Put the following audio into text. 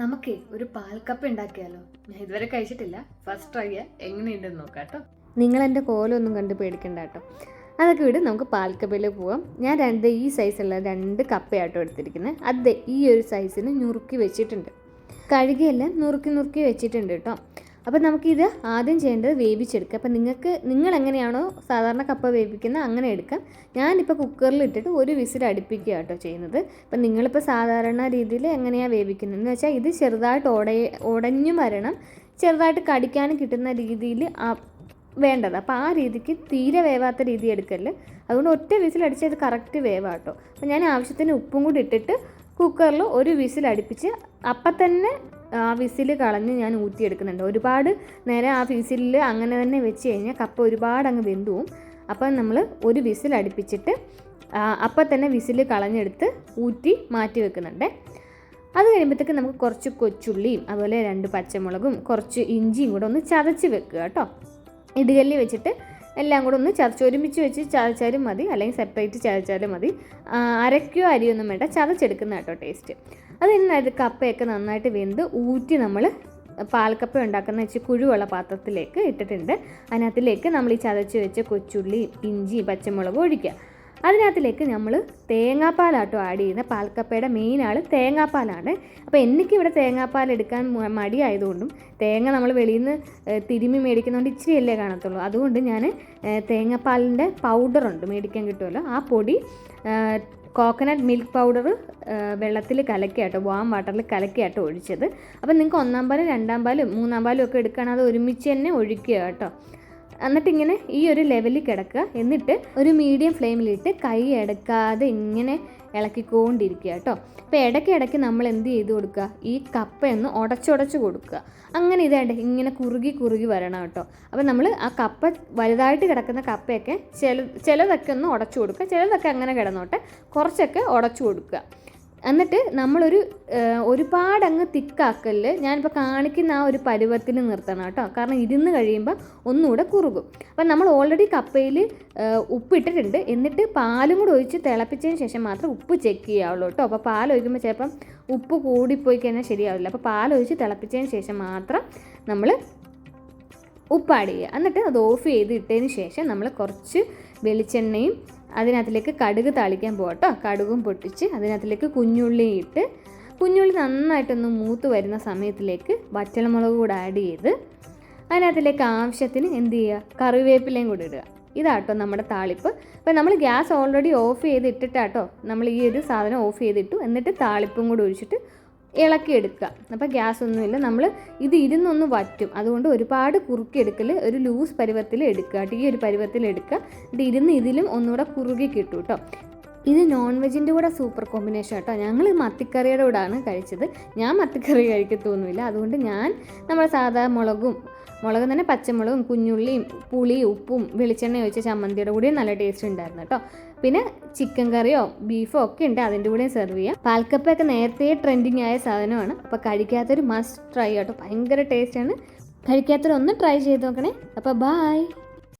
നമുക്കേ ഒരു പാൽക്കപ്പ് ഉണ്ടാക്കിയാലോ? ഞാൻ ഇതുവരെ കഴിച്ചിട്ടില്ല. ഫസ്റ്റ് ട്രൈ എങ്ങനെയുണ്ടെന്ന് നോക്കാം കേട്ടോ. നിങ്ങൾ എന്റെ കോലൊന്നും കണ്ട് പേടിക്കണ്ട കേട്ടോ. അതൊക്കെ വിട് നമുക്ക് പാൽക്കപ്പയിൽ പോവാം. ഞാൻ രണ്ട് ഈ സൈസുള്ള രണ്ട് കപ്പയാട്ടോ എടുത്തിരിക്കുന്നത് അത് ഈ ഒരു സൈസിന് നുറുക്കി വെച്ചിട്ടുണ്ട്. കഴുകിയെല്ലാം നുറുക്കി നുറുക്കി വെച്ചിട്ടുണ്ട് കേട്ടോ. അപ്പോൾ നമുക്കിത് ആദ്യം ചെയ്യേണ്ടത് വേവിച്ചെടുക്കുക. അപ്പോൾ നിങ്ങൾക്ക് നിങ്ങൾ എങ്ങനെയാണോ സാധാരണ കപ്പ വേവിക്കുന്നത് അങ്ങനെ എടുക്കാം. ഞാനിപ്പോൾ കുക്കറിൽ ഇട്ടിട്ട് ഒരു വിസിൽ അടുപ്പിക്കുക കേട്ടോ ചെയ്യുന്നത്. അപ്പം നിങ്ങളിപ്പോൾ സാധാരണ രീതിയിൽ എങ്ങനെയാണ് വേവിക്കുന്നത് എന്ന് വെച്ചാൽ ഇത് ചെറുതായിട്ട് ഉടയ ഉടഞ്ഞു വരണം. ചെറുതായിട്ട് കടിക്കാനും കിട്ടുന്ന രീതിയിൽ വേണ്ടത്. അപ്പോൾ ആ രീതിക്ക് തീരെ വേവാത്ത രീതി എടുക്കൽ അതുകൊണ്ട് ഒറ്റ വിസിൽ അടിച്ചാൽ അത് കറക്റ്റ് വേവാട്ടോ അപ്പോൾ ഞാൻ ആവശ്യത്തിന് ഉപ്പും കൂടി ഇട്ടിട്ട് കുക്കറിൽ ഒരു വിസിൽ അടുപ്പിച്ച് അപ്പം തന്നെ ആ വിസിൽ കളഞ്ഞ് ഞാൻ ഊറ്റിയെടുക്കുന്നുണ്ട്. ഒരുപാട് നേരം ആ വിസിലിൽ അങ്ങനെ തന്നെ വെച്ച് കഴിഞ്ഞാൽ കപ്പ ഒരുപാട് അങ്ങ് വെന്തുവും അപ്പം നമ്മൾ ഒരു വിസിൽ അടുപ്പിച്ചിട്ട് അപ്പം തന്നെ വിസിൽ കളഞ്ഞെടുത്ത് ഊറ്റി മാറ്റി വെക്കുന്നുണ്ട്. അത് കഴിയുമ്പോഴത്തേക്ക് നമുക്ക് കുറച്ച് കൊച്ചുള്ളിയും അതുപോലെ രണ്ട് പച്ചമുളകും കുറച്ച് ഇഞ്ചിയും കൂടെ ഒന്ന് ചതച്ച് വെക്കുക കേട്ടോ. ഇടുകല്ലി വെച്ചിട്ട് എല്ലാം കൂടെ ഒന്ന് ചതച്ച് ഒരുമിച്ച് വെച്ച് ചതച്ചാലും മതി അല്ലെങ്കിൽ സെപ്പറേറ്റ് ചതച്ചാലും മതി. അരയ്ക്കോ അരിയൊന്നും വേണ്ട ചതച്ചെടുക്കുന്ന കേട്ടോ ടേസ്റ്റ് അത് കപ്പയൊക്കെ നന്നായിട്ട് വെന്ത് ഊറ്റി നമ്മൾ പാൽക്കപ്പ ഉണ്ടാക്കുന്ന വെച്ച് കുഴിവുള്ള പാത്രത്തിലേക്ക് ഇട്ടിട്ടുണ്ട്. അതിനകത്തിലേക്ക് നമ്മൾ ഈ ചതച്ച് വെച്ച കൊച്ചുള്ളി ഇഞ്ചി പച്ചമുളക് ഒഴിക്കുക. അതിനകത്തിലേക്ക് നമ്മൾ തേങ്ങാപ്പാലാട്ടോ ആഡ് ചെയ്യുന്ന പാൽക്കപ്പയുടെ മെയിൻ ആൾ തേങ്ങാപ്പാലാണ്. അപ്പോൾ എനിക്കിവിടെ തേങ്ങാപ്പാൽ എടുക്കാൻ മടിയായതുകൊണ്ടും തേങ്ങ നമ്മൾ വെളിയിൽ നിന്ന് തിരുമി മേടിക്കുന്നതുകൊണ്ട് ഇച്ചിരിയല്ലേ കാണത്തുള്ളൂ. അതുകൊണ്ട് ഞാൻ തേങ്ങാപ്പാലിന്റെ പൗഡറുണ്ട് മേടിക്കാൻ കിട്ടുമല്ലോ. ആ പൊടി കോക്കനട്ട് മിൽക്ക് പൗഡർ വെള്ളത്തിൽ കലക്കിയാട്ടോ വാം വാട്ടറിൽ കലക്കിയാട്ടോ ഒഴിച്ചത്. അപ്പം നിങ്ങൾക്ക് ഒന്നാം പാലും രണ്ടാം പാലും മൂന്നാം പാലും ഒക്കെ എടുക്കുകയാണെങ്കിൽ അത് ഒരുമിച്ച് തന്നെ ഒഴിക്കുക കേട്ടോ. എന്നിട്ട് ഇങ്ങനെ ഈ ഒരു ലെവലിൽ കിടക്കുക. എന്നിട്ട് ഒരു മീഡിയം ഫ്ലെയിമിലിട്ട് കൈ എടുക്കാതെ ഇങ്ങനെ ഇളക്കിക്കൊണ്ടിരിക്കുക കേട്ടോ. അപ്പോൾ ഇടയ്ക്ക് ഇടയ്ക്ക് നമ്മൾ എന്ത് ചെയ്ത് കൊടുക്കുക? ഈ കപ്പയൊന്ന് ഉടച്ചുടച്ച് കൊടുക്കുക. അങ്ങനെ ഇതായിട്ട് ഇങ്ങനെ കുറുകി കുറുകി വരണം കേട്ടോ. അപ്പോൾ നമ്മൾ ആ കപ്പ വലുതായിട്ട് കിടക്കുന്ന കപ്പയൊക്കെ ചില ചിലതൊക്കെ ഒന്ന് ഉടച്ചു കൊടുക്കുക. ചിലതൊക്കെ അങ്ങനെ കിടന്നോട്ടെ. കുറച്ചൊക്കെ ഉടച്ചു കൊടുക്കുക. എന്നിട്ട് നമ്മളൊരു ഒരുപാട് അങ്ങ് തിക്കാക്കൽ ഞാനിപ്പോൾ കാണിക്കുന്ന ആ ഒരു പരുവത്തിന് നിർത്തണം കേട്ടോ. കാരണം ഇരുന്ന് കഴിയുമ്പോൾ ഒന്നുകൂടെ കുറുകും. അപ്പം നമ്മൾ ഓൾറെഡി കപ്പയിൽ ഉപ്പിട്ടിട്ടുണ്ട്. എന്നിട്ട് പാലും കൂടെ ഒഴിച്ച് തിളപ്പിച്ചതിന് ശേഷം മാത്രം ഉപ്പ് ചെക്ക് ചെയ്യാവുള്ളൂ കേട്ടോ. അപ്പോൾ പാൽ ഒഴിക്കുമ്പോൾ ചിലപ്പം ഉപ്പ് കൂടിപ്പോയി കഴിഞ്ഞാൽ ശരിയാവില്ല. അപ്പോൾ പാൽ ഒഴിച്ച് തിളപ്പിച്ചതിന് ശേഷം മാത്രം നമ്മൾ ഉപ്പ് ആഡ് ചെയ്യുക. എന്നിട്ട് അത് ഓഫ് ചെയ്ത് ഇട്ടതിന് ശേഷം നമ്മൾ കുറച്ച് വെളിച്ചെണ്ണയും അതിനകത്തിലേക്ക് കടുക് താളിക്കാൻ പോകട്ടോ കടുകും പൊട്ടിച്ച് അതിനകത്തിലേക്ക് കുഞ്ഞുള്ളിയും ഇട്ട് കുഞ്ഞുള്ളി നന്നായിട്ടൊന്ന് മൂത്ത് വരുന്ന സമയത്തിലേക്ക് വറ്റൽമുളക് കൂടെ ആഡ് ചെയ്ത് അതിനകത്തിലേക്ക് ആവശ്യത്തിന് എന്ത് ചെയ്യുക കറിവേപ്പിലയും കൂടി ഇടുക. ഇതാട്ടോ നമ്മുടെ താളിപ്പ്. അപ്പോൾ നമ്മൾ ഗ്യാസ് ഓൾറെഡി ഓഫ് ചെയ്ത് ഇട്ടിട്ടാട്ടോ നമ്മൾ ഈ ഒരു സാധനം ഓഫ് ചെയ്തിട്ടു. എന്നിട്ട് താളിപ്പും കൂടി ഒഴിച്ചിട്ട് ഇളക്കിയെടുക്കുക അപ്പോൾ ഗ്യാസ് ഒന്നുമില്ല. നമ്മൾ ഇത് ഇരുന്നൊന്ന് വറ്റും. അതുകൊണ്ട് ഒരുപാട് കുറുക്കിയെടുക്കൽ ഒരു ലൂസ് പരുവത്തിൽ എടുക്കുക. കേട്ടോ ഈ ഒരു പരുവത്തിൽ എടുക്കുക. ഇത് ഇരുന്ന് ഇതിലും ഒന്നുകൂടെ കുറുകി കിട്ടും കേട്ടോ. ഇത് നോൺ വെജിന്റെ കൂടെ സൂപ്പർ കോമ്പിനേഷൻ കേട്ടോ ഞങ്ങൾ മത്തിക്കറിയുടെ കൂടെയാണ് കഴിച്ചത്. ഞാൻ മത്തിക്കറി കഴിക്കത്തൊന്നുമില്ല. അതുകൊണ്ട് ഞാൻ നമ്മുടെ സാധാ മുളകും മുളക് തന്നെ പച്ചമുളകും കുഞ്ഞുള്ളിയും പുളി ഉപ്പും വെളിച്ചെണ്ണ ഒഴിച്ച ചമ്മന്തിയുടെ കൂടെയും നല്ല ടേസ്റ്റ് ഉണ്ടായിരുന്നു കേട്ടോ പിന്നെ ചിക്കൻ കറിയോ ബീഫോ ഒക്കെ ഉണ്ട് അതിന്റെ കൂടെ സെർവ് ചെയ്യാം. പാൽക്കപ്പയൊക്കെ നേരത്തെ ട്രെൻഡിങ് ആയ സാധനമാണ്. അപ്പോൾ കഴിക്കാത്തൊരു മസ്റ്റ് ട്രൈ കേട്ടോ ഭയങ്കര ടേസ്റ്റാണ് കഴിക്കാത്തൊരു ഒന്ന് ട്രൈ ചെയ്ത് നോക്കണേ. അപ്പോൾ ബായ്